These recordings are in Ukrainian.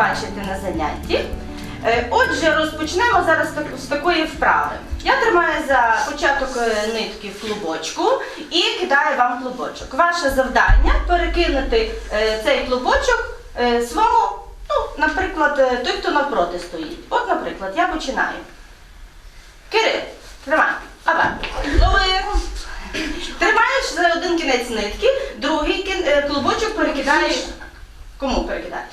бачите на занятті. Е, Отже, розпочнемо зараз з такої вправи. Я тримаю за початок е, нитки в клубочку і кидаю вам клубочок. Ваше завдання перекинути е, цей клубочок своєму, ну, наприклад, той, хто навпроти стоїть. От, наприклад, я починаю. Кирил, тримай. Ава. Лови. Тримаєш за один кінець нитки, другий клубочок перекидаєш. Кому перекидаєш?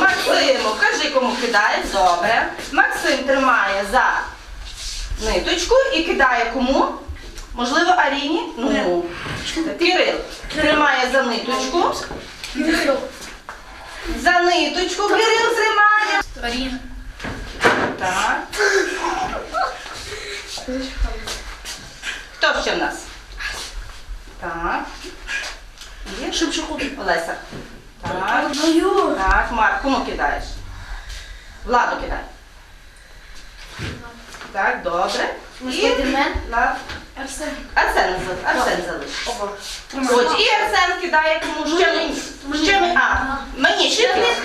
Максиму, кажи, кому кидаєш, добре. Максим тримає за ниточку і кидає кому? Можливо, Аріні? Ну, Кирил тримає за ниточку. За ниточку Кирил тримає. Так. Хто ще в нас? Так. Є? Олеся. Так. Так, Марк, кому кидаєш? Владу кидай. Так, добре. І Влад. Арсен, Арсен залиш. Ось, і Арсен кидає кому ще мені. Ще мені. А, мені ще кидає.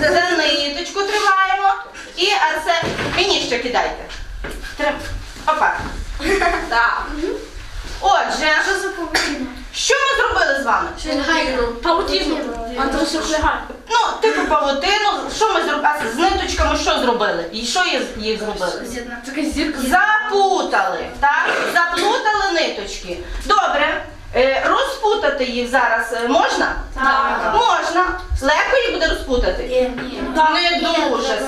За ниточку тримаємо. І Арсен, мені ще кидайте. Трим. Опа. Так. Отже, що ми зробили з вами? Ну, типу павутину, що ми зробили? А з ниточками що зробили? І що їх, їх зробили? Запутали, так? Заплутали ниточки. Добре. Е, розпутати їх зараз е, можна? Так. Можна. Легко їх буде розпутати? Не дуже.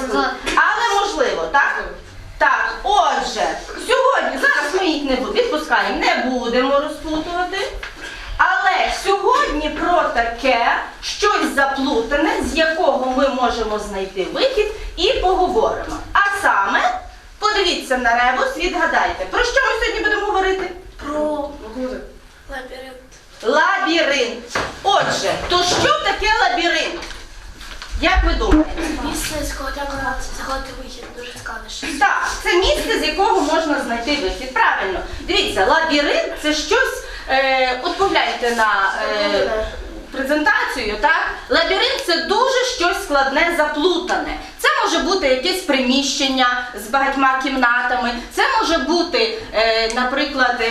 Але можливо, так? Так, отже, сьогодні, зараз ми їх не бу- відпускаємо, не будемо розпутувати. Але сьогодні про таке щось заплутане, з якого ми можемо знайти вихід і поговоримо. А саме, подивіться на ребус, відгадайте, про що ми сьогодні будемо говорити? Про Лабіринт. Лабіринт. Отже, то що таке лабіринт? Як ви думаєте? Так, це місце, з якого можна знайти вихід. Правильно. Дивіться, лабіринт це щось. Е, на е, презентацію, так? Лабіринт це дуже щось складне, заплутане. Це може бути якесь приміщення з багатьма кімнатами, це може бути, е, наприклад,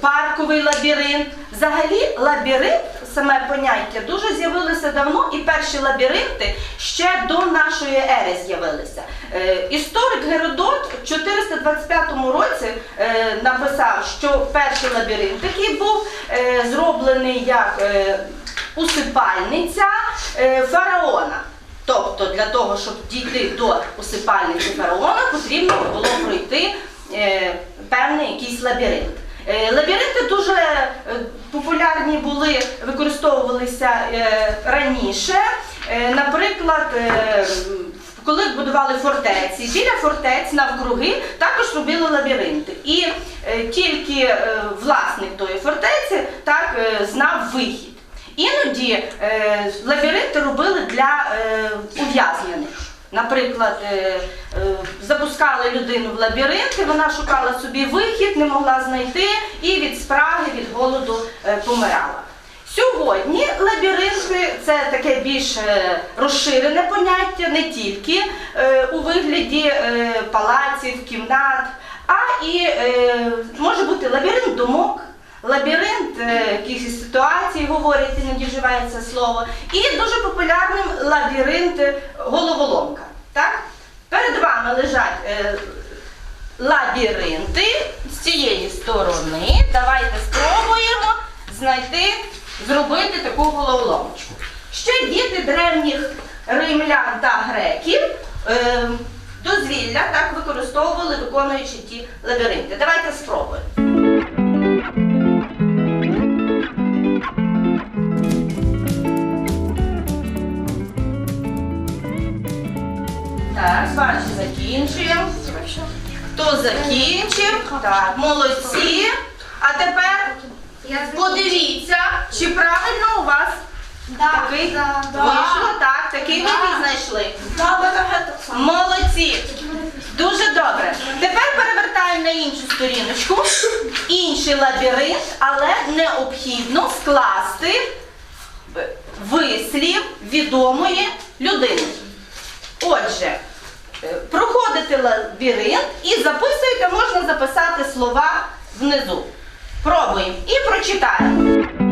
парковий лабіринт. Взагалі, лабіринт, саме поняття, дуже з'явилося давно, і перші лабіринти ще до нашої ери з'явилися. Е, історик Геродот в 425 році е, написав, що перший лабіринт такий був е, зроблений як усипальниця фараона. Тобто для того, щоб дійти до усипальниці фараона, потрібно було пройти певний якийсь лабіринт. Е, Лабіринти дуже е, популярні були, використовувалися е, раніше. Наприклад, коли будували фортеці, біля фортець навкруги також робили лабіринти. І тільки власник тої фортеці так знав вихід. Іноді лабіринти робили для ув'язнених. Наприклад, е, е, запускали людину в лабіринт, і вона шукала собі вихід, не могла знайти і від спраги, від голоду е, помирала. Сьогодні лабіринти це таке більш розширене поняття, не тільки у вигляді палаців, кімнат, а і може бути лабіринт думок. Лабіринт е, якихось ситуацій, говорять, іноді вживається слово. І дуже популярним лабіринт головоломка. Так? Перед вами лежать е, лабіринти з цієї сторони. Давайте спробуємо знайти, зробити таку головоломочку. Ще діти древніх римлян та греків е, дозвілля так використовували, виконуючи ті лабіринти. Давайте спробуємо. Так, Сварчі закінчуємо. Хто закінчив? Так, молодці. А тепер подивіться, чи правильно у вас такий вийшло. Так, такий вихід знайшли. Молодці. Дуже добре. Тепер перевертаємо на іншу сторіночку. Інший лабіринт, але необхідно скласти вислів відомої людини. Отже, проходите лабіринт і записуєте, можна записати слова внизу. Пробуємо і прочитаємо.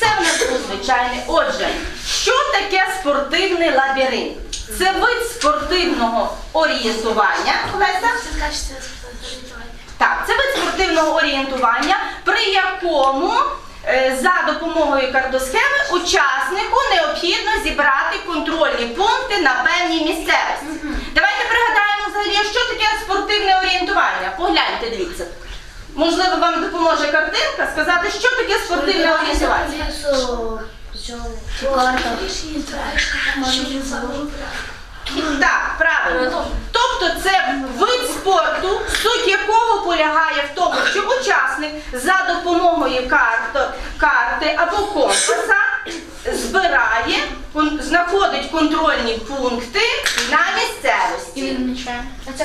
Це в нас був звичайний. Отже, що таке спортивний лабіринт? Це вид спортивного орієнтування. Леся? Так, це вид спортивного орієнтування, при якому е, за допомогою картосхеми учаснику необхідно зібрати контрольні пункти на певній місцевості. Давайте пригадаємо взагалі, що таке спортивне орієнтування. Погляньте, дивіться. Можливо, вам допоможе картинка сказати, що таке спортивне орієнтування. Так, правильно. Тобто це вид спорту, суть якого полягає в тому, що учасник за допомогою карти, карти або компаса збирає, знаходить контрольні пункти на місцевості.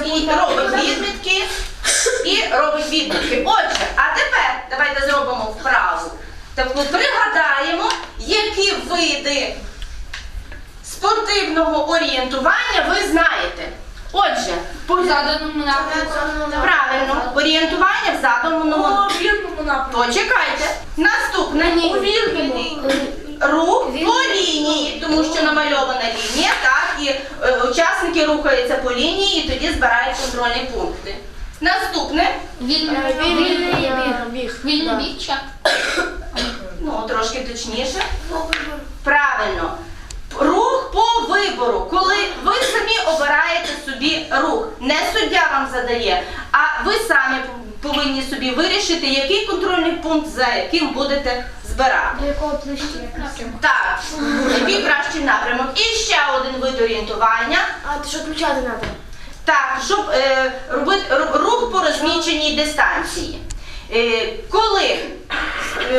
І робить відмітки, і робить відмітки. Отже, а тепер давайте зробимо вправу. Тобто пригадаємо, які види спортивного орієнтування ви знаєте. Отже, по Заданому напрямку. правильно, орієнтування в заданому Почекайте. Наступне рух по лінії, тому що намальована лінія, так, і е, учасники рухаються по лінії і тоді збирають контрольні пункти. Наступне, Вільний біг. Вільний біг чи? ну трошки точніше. Правильно. Рух по вибору, коли ви самі обираєте собі рух. Не суддя вам задає, а ви самі повинні собі вирішити, який контрольний пункт за яким будете збирати. До якого площі? Так, який кращий напрямок. І ще один вид орієнтування. А ти що включати треба? Так, щоб е, робити рух по розміченій дистанції. Е, коли,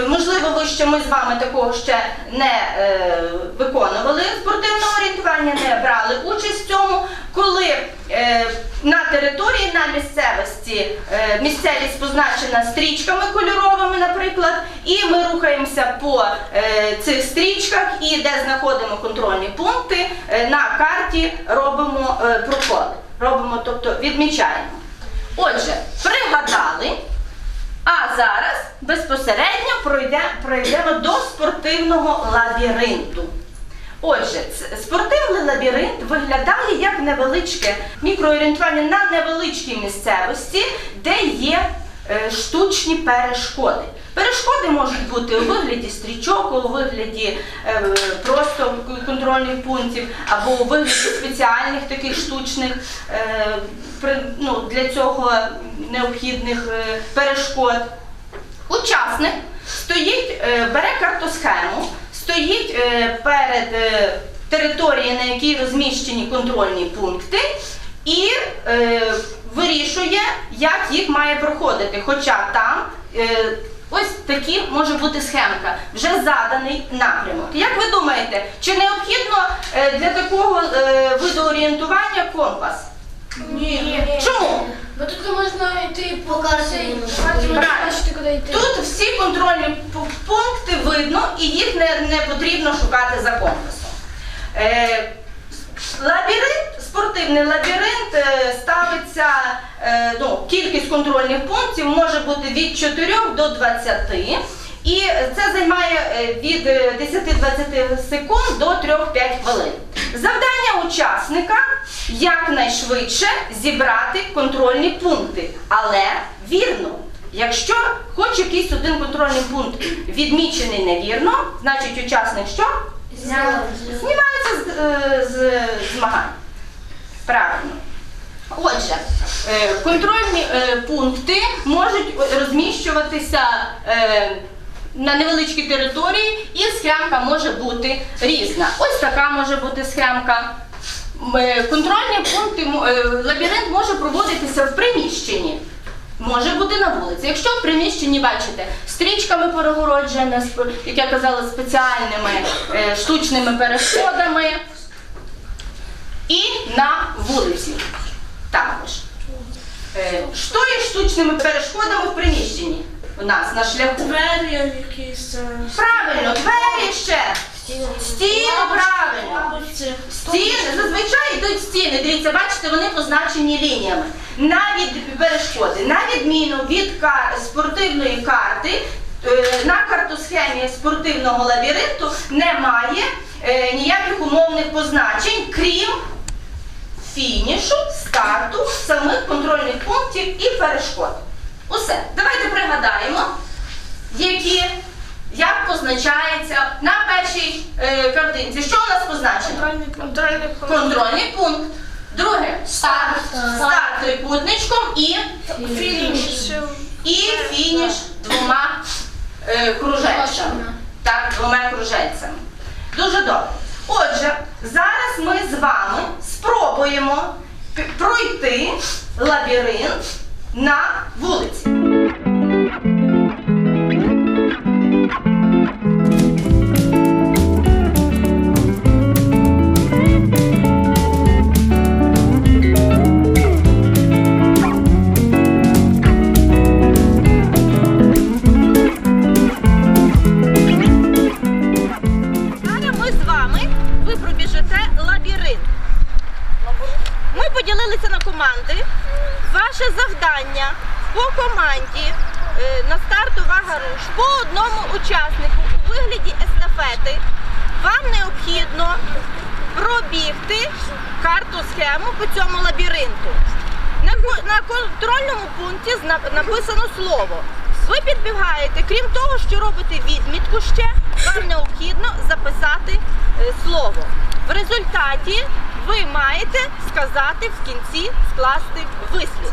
можливо, ви ще ми з вами такого ще не е, виконували спортивного орієнтування, не брали участь в цьому, коли е, на території, на місцевості е, місцевість позначена стрічками кольоровими, наприклад, і ми рухаємося по е, цих стрічках і де знаходимо контрольні пункти, е, на карті робимо е, проколи. Робимо, тобто відмічаємо. Отже, пригадали. А зараз безпосередньо пройде, пройдемо до спортивного лабіринту. Отже, спортивний лабіринт виглядає як невеличке мікроорієнтування на невеличкій місцевості, де є штучні перешкоди. Перешкоди можуть бути у вигляді стрічок, у вигляді е, просто контрольних пунктів, або у вигляді спеціальних таких штучних е, ну, для цього необхідних е, перешкод. Учасник стоїть, е, бере картосхему, стоїть е, перед е, територією, на якій розміщені контрольні пункти, і е, вирішує, як їх має проходити. Хоча там е, ось такі може бути схемка, вже заданий напрямок. Як ви думаєте, чи необхідно е, для такого е, виду орієнтування компас? Ні. Чому? Бо тут не можна йти по карті. Бачити, куди йти. Тут всі контрольні п- пункти видно і їх не, не потрібно шукати за компасом. Е, лабіринт спортивний лабіринт е, ставиться е, ну, кількість контрольних пунктів може бути від 4 до 20. І це займає е, від е, 10-20 секунд до 3-5 хвилин. Завдання учасника якнайшвидше зібрати контрольні пункти, але вірно. Якщо хоч якийсь один контрольний пункт відмічений невірно, значить учасник що? Знімається з, е, з змагань. Правильно. Отже, е, контрольні е, пункти можуть розміщуватися на невеличкій території, і схемка може бути різна. Ось така може бути схемка. Контрольні пункти, лабіринт може проводитися в приміщенні. Може бути на вулиці. Якщо в приміщенні бачите стрічками перегороджене, як я казала, спеціальними е, штучними перешкодами, і на вулиці також. Е, Що є штучними перешкодами в приміщенні у нас на шляху? Двері якісь. е, Правильно, двері ще. Стіни, правильно. Стіни, зазвичай йдуть стіни. Дивіться, бачите, вони позначені лініями. Навіть перешкоди, на відміну від спортивної карти, е, на картосхемі спортивного лабіринту немає е, ніяких умовних позначень, крім фінішу, старту, самих контрольних пунктів і перешкод. Усе. Давайте пригадаємо, які, як позначається на першій е, картинці. Що у нас позначено? Контрольний контрольний пункт. Контрольний пункт. Друге Старт. старт трикутничком і, Фініш. і фініш двома е, кружечками. Кружечками. Так, двома кружельцями. Дуже добре. Отже, зараз ми з вами спробуємо пройти лабіринт на вулиці. Слово. Ви підбігаєте, крім того, що робите відмітку ще, вам необхідно записати е, слово. В результаті ви маєте сказати в кінці скласти вислів.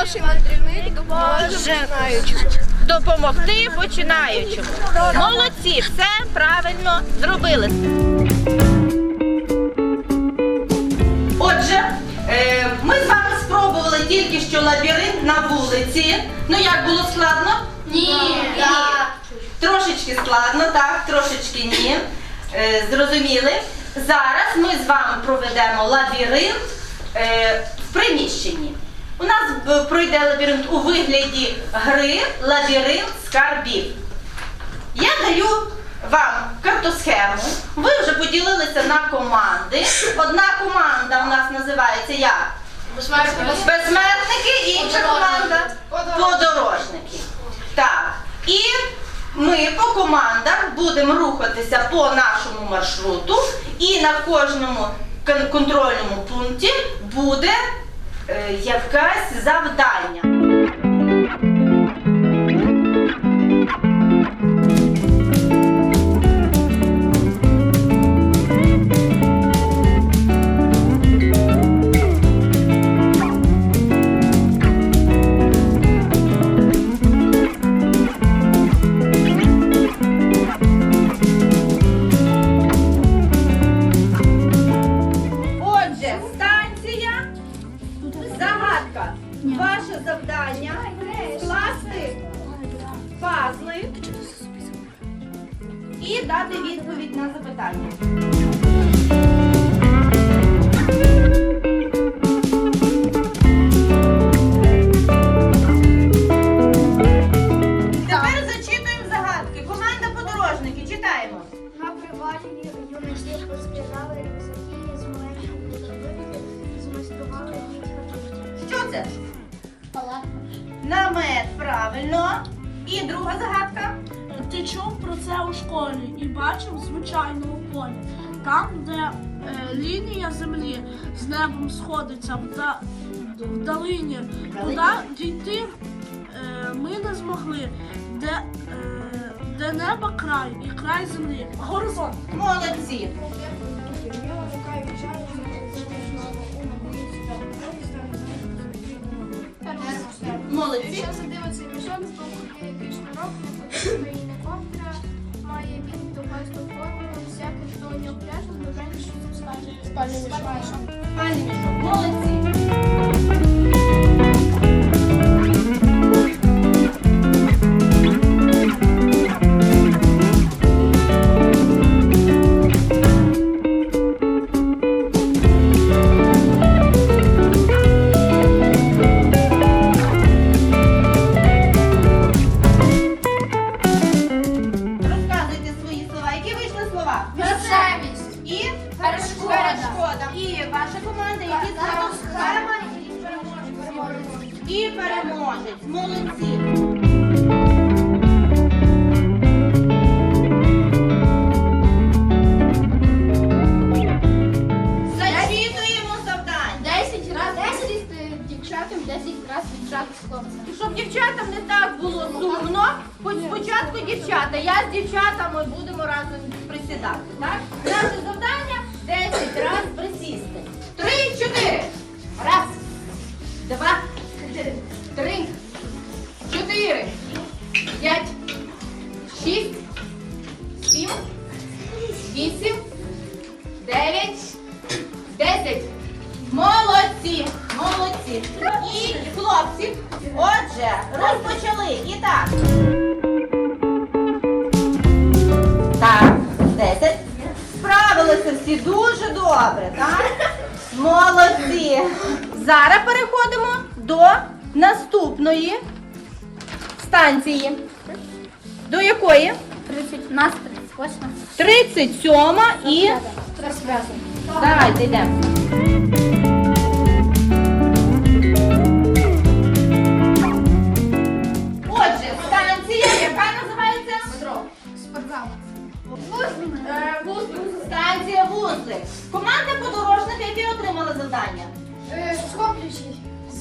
хороший мандрівник, допоможе допомогти починаючому. Молодці, все правильно зробили. Отже, е, ми з вами спробували тільки що лабіринт на вулиці. Ну як було складно? Ні. Трошечки складно, так, трошечки ні. Е, зрозуміли. Зараз ми з вами проведемо лабіринт е, в приміщенні. У нас е, пройде лабіринт у вигляді гри лабіринт скарбів. Я даю вам картосхему. Ви вже поділилися на команди. Одна команда у нас називається як? Безсмертники, інша команда подорожники. Так. І ми по командах будемо рухатися по нашому маршруту, і на кожному контрольному пункті буде якесь завдання. Позбирали рюкзаки з дробинами, змайстрували. Що це? Намет, правильно. І друга загадка. Ти чув про це у школі і бачив звичайно у полі. Там, де е, лінія землі з небом сходиться вда, вдалині, куди дійти е, ми не змогли, де, де неба край і край землі. Горизонт. Молодці. Молодці. Якщо задивиться мішок, з боку є якийсь шнурок, не не ковдра, має він довгасту форму, всякий, хто у нього пляже, блаженніше скаже. Спальний мішок. Пані мішок, молодці.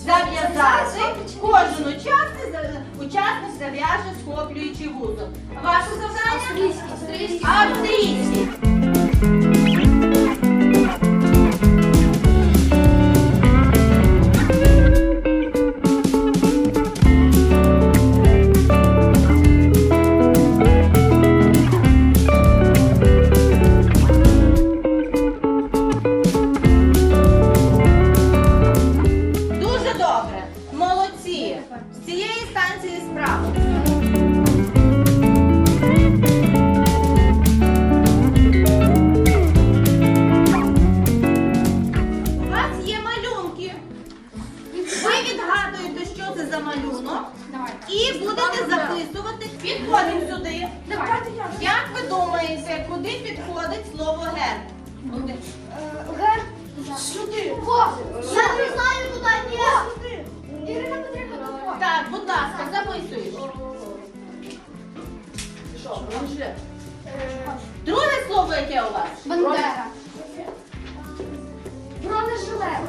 Зав'язати. Кожен учасник, участник учасник зав'яже схоплюючи вузол. Ваше завдання? Австрійський. Куди підходить слово герб? Куди? Сюди. Я не знаю, нет. Сюди. Ірина Петрівна, давай. Так, будь ласка, записуєш. Друге слово, яке у вас? Бандера. Бронежилет.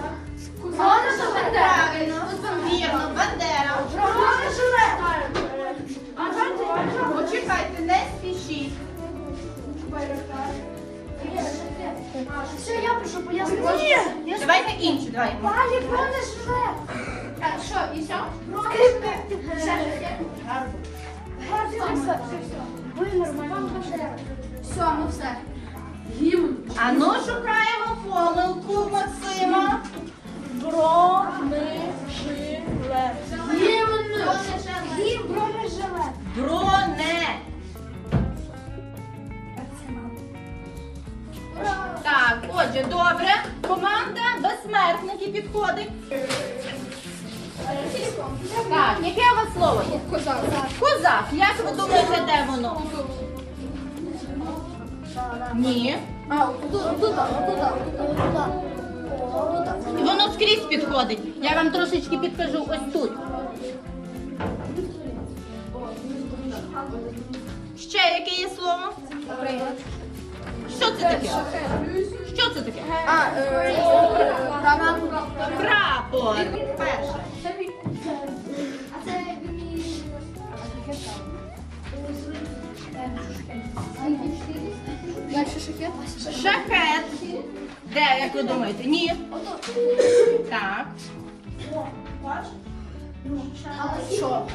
Бронежилет. Правильно, вірно, бандера. Бронежилет. Почекайте, не спішіть. Все, я прошу пояснити. Ні. Давайте інші, давай. Палі, бронежилет. Так, що, і все? Скрипка. Ви нормально. Все, ну все. А ну шукаємо помилку Максима. Бронежилет. Гімн бронежилет. Броне. Так, отже, добре. Команда безсмертники підходить. Так, яке у вас слово є? Козак. Козак. Як ви думаєте, де воно? Ні. А, тут, І Воно скрізь підходить. Я вам трошечки підкажу ось тут. Ще яке є слово? Що це таке? Що це таке? А, е, Прапор. Перше. А це Дальше шахет. Шахет. Де, як ви думаєте? Ні. Так. Що?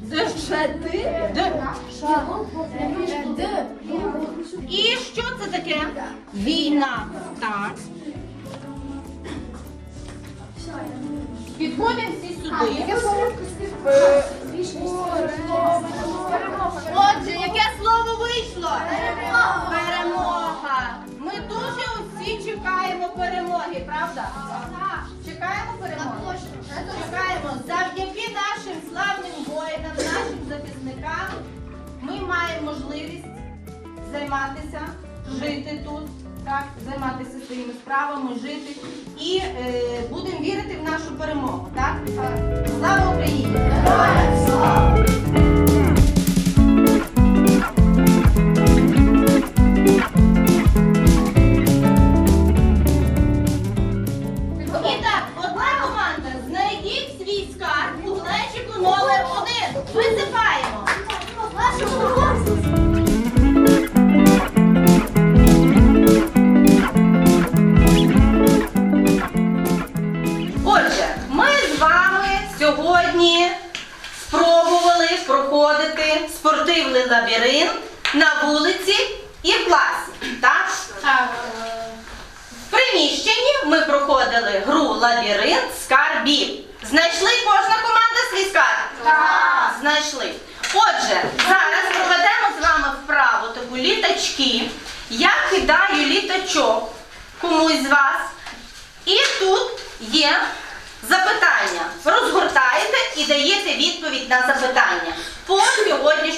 Де ще ти? Де? І що це таке? Війна. Так. Підходимо всі сюди. Отже, яке слово вийшло? Перемога. Ми дуже усі чекаємо перемоги, правда? Чекаємо перемоги. Чекаємо. Завдяки нашим славним воїнам, нашим захисникам, ми маємо можливість займатися, жити тут, так, займатися своїми справами, жити і е, будемо вірити в нашу перемогу. Так? Слава Україні! І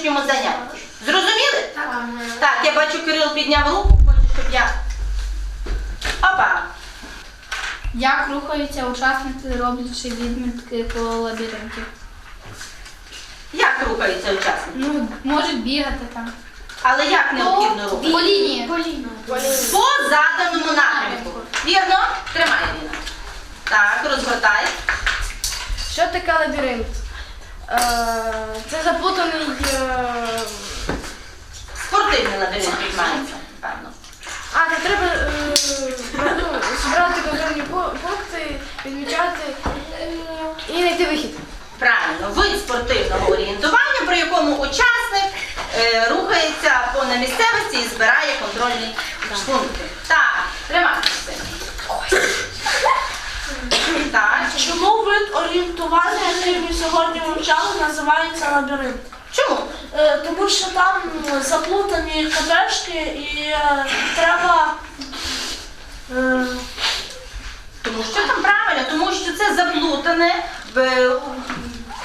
сьогоднішньому занятті. Зрозуміли? Так. Так, я бачу, Кирил підняв руку, хоче, щоб я. Опа! Як рухаються учасники, роблячи відмітки по лабіринті? Як рухаються учасники? Ну, можуть бігати там. Але як необхідно рухати? По лінії. По заданому напрямку. Вірно? Тримай, Ліна. Так, розгортай. Що таке лабіринт? Е, Це заплутаний. е, Спортивний лабіринт піднімається, певно. А, то треба е, збирати контрольні пункти, відмічати і знайти вихід. Правильно, вид спортивного орієнтування, при якому учасник рухається по на місцевості і збирає контрольні пункти. Так, тримайте. орієнтування, яке ми сьогодні вивчали, називається лабіринт. Чому? Е, Тому що там заплутані катешки і е, треба. е, Тому що там правильно, тому що це заплутане,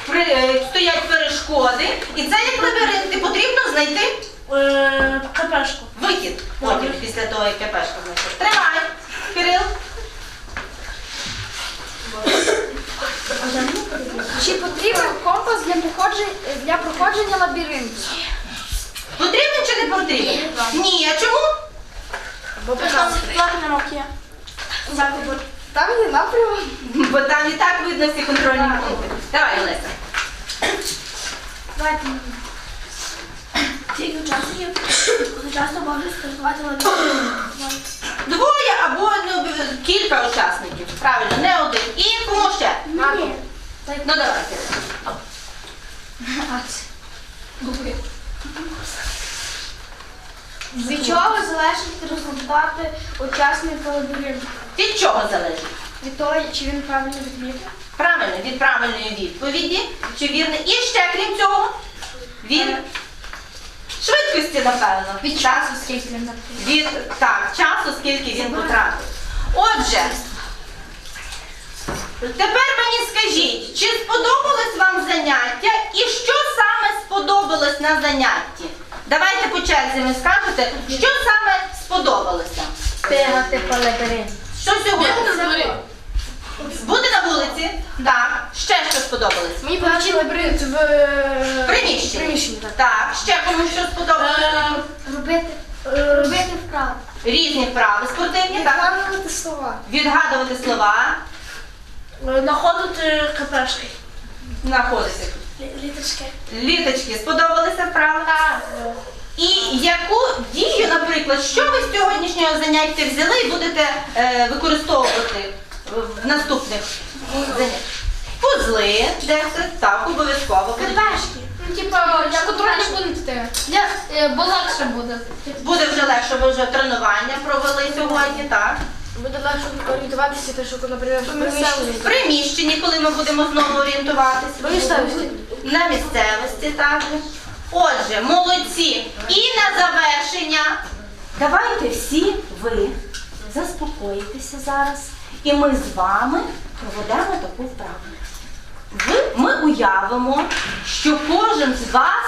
при, е, стоять перешкоди, і це як лабіринт, і потрібно знайти е, вихід потім після того, як кепешка знайшов. Тримай, Кирил. Чи потрібен компас для проходження, для проходження лабіринту? Потрібен чи не потрібен? Ні, а чому? Бо там напрямок є. Там є напрямок. Бо там і так видно всі контрольні пункти. Давай, Олеся. Давайте. Тільки учасників, коли часто можуть стартувати лабіринт. Двоє або ну, кілька учасників. Правильно, не один. І кому ще? Ні. Ну давай. Кирил. Від чого залежать результати учасника лабіринту? Від чого залежить? Від того, чи він правильно відмітив? Правильно, від правильної відповіді. Чи вірне? І ще крім цього, від швидкості, напевно. Від часу скільки він. Від так, часу, скільки він потратив. Отже, тепер мені скажіть, чи сподобалось вам заняття і що саме сподобалось на занятті? Давайте по черзі ви скажете, що саме сподобалося. Бігати по лабіринту. Що сьогодні? Бути на вулиці. Так. Ще що сподобалось? Мені подобається лабіринт в е, Приміщення. приміщенні, так. Так, ще комусь що сподобалося? Робити, е, робити вправо. Різні вправи спортивні, так? Згадувати слова. Відгадувати слова, Знаходити катешки. знаходитися. Літочки. Літочки, сподобалися вправи? Так. І яку дію, наприклад, що ви з сьогоднішнього заняття взяли і будете е, використовувати в наступних заняттях? Пузли, дехто, так, обов'язково. Каташки. Ну, типа, як контрольні пункти. Для, е, бо легше буде. Буде вже легше, бо вже тренування провели сьогодні, так? Буде легше орієнтуватися, те, що, наприклад, в приміщенні. В приміщенні, коли ми будемо знову орієнтуватися. місцевості. На місцевості також. Отже, молодці. І на завершення. Давайте всі ви заспокоїтеся зараз. І ми з вами проведемо таку вправу. Ми уявимо, що кожен з вас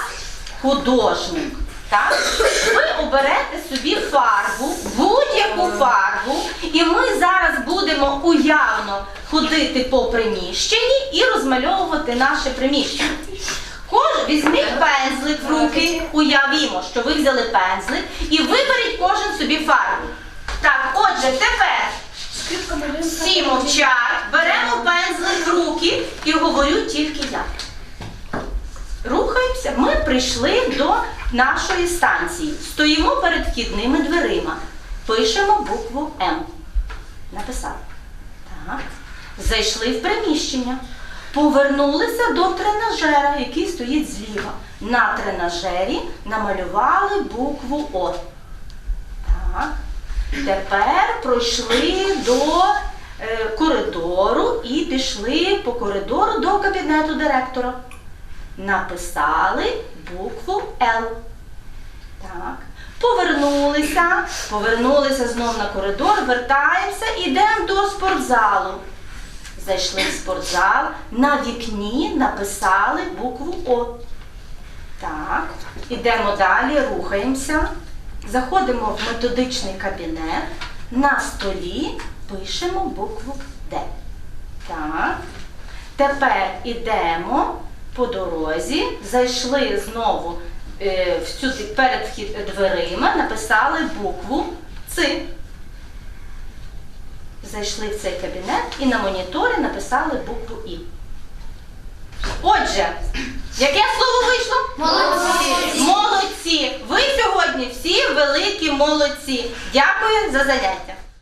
художник. Так? Ви оберете собі фарбу, будь-яку фарбу, і ми зараз будемо уявно ходити по приміщенні і розмальовувати наше приміщення. Кож, візьміть пензлик в руки, уявімо, що ви взяли пензлик і виберіть кожен собі фарбу. Так, отже, тепер всі мовчать, беремо пензлик в руки і говорю тільки я. Рухаємося. Ми прийшли до нашої станції. Стоїмо перед вхідними дверима. Пишемо букву М. Написали. Так. Зайшли в приміщення. Повернулися до тренажера, який стоїть зліва. На тренажері намалювали букву О. Так. Тепер пройшли до е, коридору і пішли по коридору до кабінету директора. Написали букву Л. Так. Повернулися, повернулися знов на коридор, вертаємося, йдемо до спортзалу. Зайшли в спортзал, на вікні написали букву О. Так, ідемо далі, рухаємося. Заходимо в методичний кабінет. На столі пишемо букву Д. Так. Тепер ідемо по дорозі, зайшли знову е, в цю, перед вхід дверима, написали букву Ц. Зайшли в цей кабінет і на моніторі написали букву І. Отже, яке слово вийшло? Молодці. Молодці! Ви сьогодні всі великі молодці. Дякую за заняття.